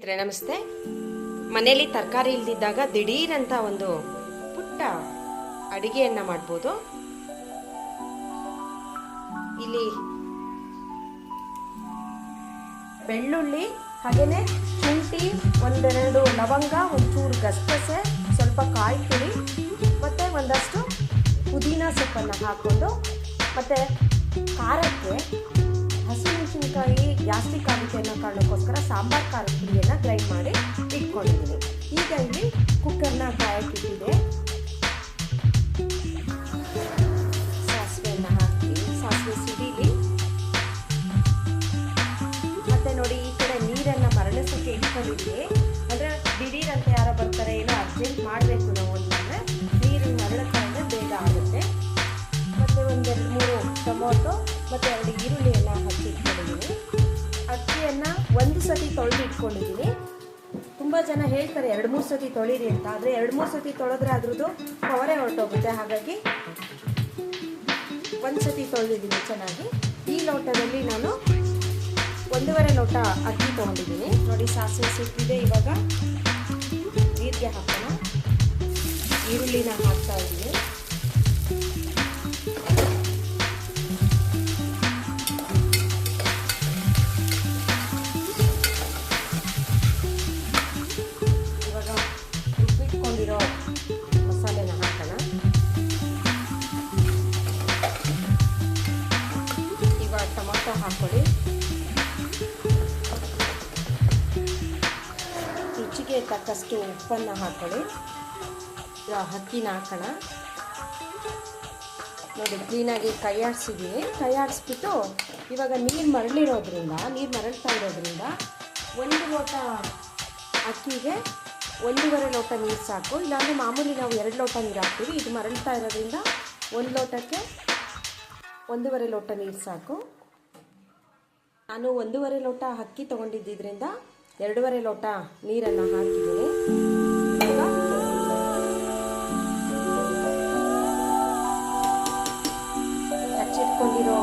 ನಮಸ್ತೆ. ಮನೆಯಲ್ಲಿ ತರಕಾರಿ ಇಲ್ದಿದ್ದಾಗ ದಿಢೀರಂತ ಒಂದು ಪುಟ್ಟ ಅಡಿಗೆಯನ್ನ ಮಾಡ್ಬೋದು. ಇಲ್ಲಿ ಬೆಳ್ಳುಳ್ಳಿ, ಹಾಗೇನೆ ಶುಂಠಿ, ಒಂದೆರಡು ಲವಂಗ, ಒಂಚೂರು ಗಸಗಸೆ, ಸ್ವಲ್ಪ ಕಾಯಿ ತುರಿ ಮತ್ತು ಒಂದಷ್ಟು ಪುದೀನ ಸೊಪ್ಪನ್ನು ಹಾಕ್ಕೊಂಡು, ಮತ್ತು ಖಾರಕ್ಕೆ ಹಸಿಮೆಣಸಿನಕಾಯಿ, ಜಾಸ್ತಿ ಆಗುತ್ತೆ ಅನ್ನೋ ಕಾರಣಕ್ಕೋಸ್ಕರ ಸಾಂಬಾರ್ ಖಾರದ ಪುಡಿಯನ್ನು ಗ್ರೈಂಡ್ ಮಾಡಿ ಇಟ್ಕೊಂಡಿದ್ದೀನಿ. ಈಗ ಇಲ್ಲಿ ಕುಕ್ಕರ್ನ ಕಾಯಕ್ಕಿಟ್ಟಿದೆ. ಸಾಸಿವೆಯನ್ನು ಹಾಕಿ, ಸಾಸಿವೆ ಸಿಡಿಲಿ. ಮತ್ತೆ ನೋಡಿ ಈ ಕಡೆ ನೀರನ್ನು ಮರಳಿಸೋಕೆ ಇಟ್ಕೊಂಡಿದ್ದೆ ಅಂದರೆ ಸತಿ ತೊಳೆದು ಇಟ್ಕೊಂಡಿದ್ದೀನಿ ತುಂಬ ಜನ ಹೇಳ್ತಾರೆ, ಎರಡು, ಮೂರು ಸತಿ ತೊಳೀರಿ ಅಂತ. ಆದರೆ ಎರಡು, ಮೂರು ಸತಿ ತೊಳೆದ್ರೆ ಅದ್ರದ್ದು ಪವರೇ ಹೊರಟೋಗುತ್ತೆ. ಹಾಗಾಗಿ ಒಂದು ಸತಿ ತೊಳೆದಿದ್ದೀನಿ ಚೆನ್ನಾಗಿ. ಈ ಲೋಟದಲ್ಲಿ ನಾನು ಒಂದೂವರೆ ಲೋಟ ಅಕ್ಕಿ ತೊಗೊಂಡಿದ್ದೀನಿ. ನೋಡಿ, ಸಾಸಿವೆ ಸಿಕ್ಕಿದೆ. ಇವಾಗ ನೀರಿಗೆ ಹಾಕೋಣ. ಈರುಳ್ಳಿನ ಹಾಕ್ತಾ ಇದ್ದೀನಿ. ಹಾಕ್ಕೊಳ್ಳಿ ರುಚಿಗೆ ತಕ್ಕಷ್ಟು ಉಪ್ಪನ್ನು ಹಾಕ್ಕೊಳ್ಳಿ ಹಕ್ಕಿನ ಹಾಕೋಣ. ನೋಡಿ, ಕ್ಲೀನಾಗಿ ಕೈ ಆಡಿಸಿದ್ದೀನಿ ಕೈ ಆಡಿಸ್ಬಿಟ್ಟು ಇವಾಗ ನೀರು ಮರಳಿರೋದ್ರಿಂದ, ನೀರು ಮರಳ್ತಾ ಇರೋದ್ರಿಂದ ಒಂದು ಲೋಟ ಅಕ್ಕಿಗೆ ಒಂದೂವರೆ ಲೋಟ ನೀರು ಸಾಕು. ಇಲ್ಲಾಂದರೆ ಮಾಮೂಲಿ ನಾವು ಎರಡು ಲೋಟ ನೀರು ಹಾಕ್ತೀವಿ. ಇದು ಮರಳ್ತಾ ಇರೋದ್ರಿಂದ ಒಂದು ಲೋಟಕ್ಕೆ ಒಂದೂವರೆ ಲೋಟ ನೀರು ಸಾಕು. ನಾನು ಒಂದೂವರೆ ಲೋಟ ಅಕ್ಕಿ ತಗೊಂಡಿದ್ದಿದ್ರಿಂದ ಎರಡೂವರೆ ಲೋಟ ನೀರನ್ನು ಹಾಕಿದ್ದೀನಿ. ಹಚ್ಚಿಟ್ಕೊಂಡಿರೋ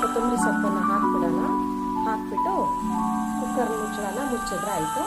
ಕೊತ್ತಂಬರಿ ಸೊಪ್ಪನ್ನು ಹಾಕ್ಬಿಡೋಣ. ಹಾಕ್ಬಿಟ್ಟು ಕುಕ್ಕರ್ ಮುಚ್ಚಳನ ಮುಚ್ಚಿದ್ರೆ ಆಯಿತು.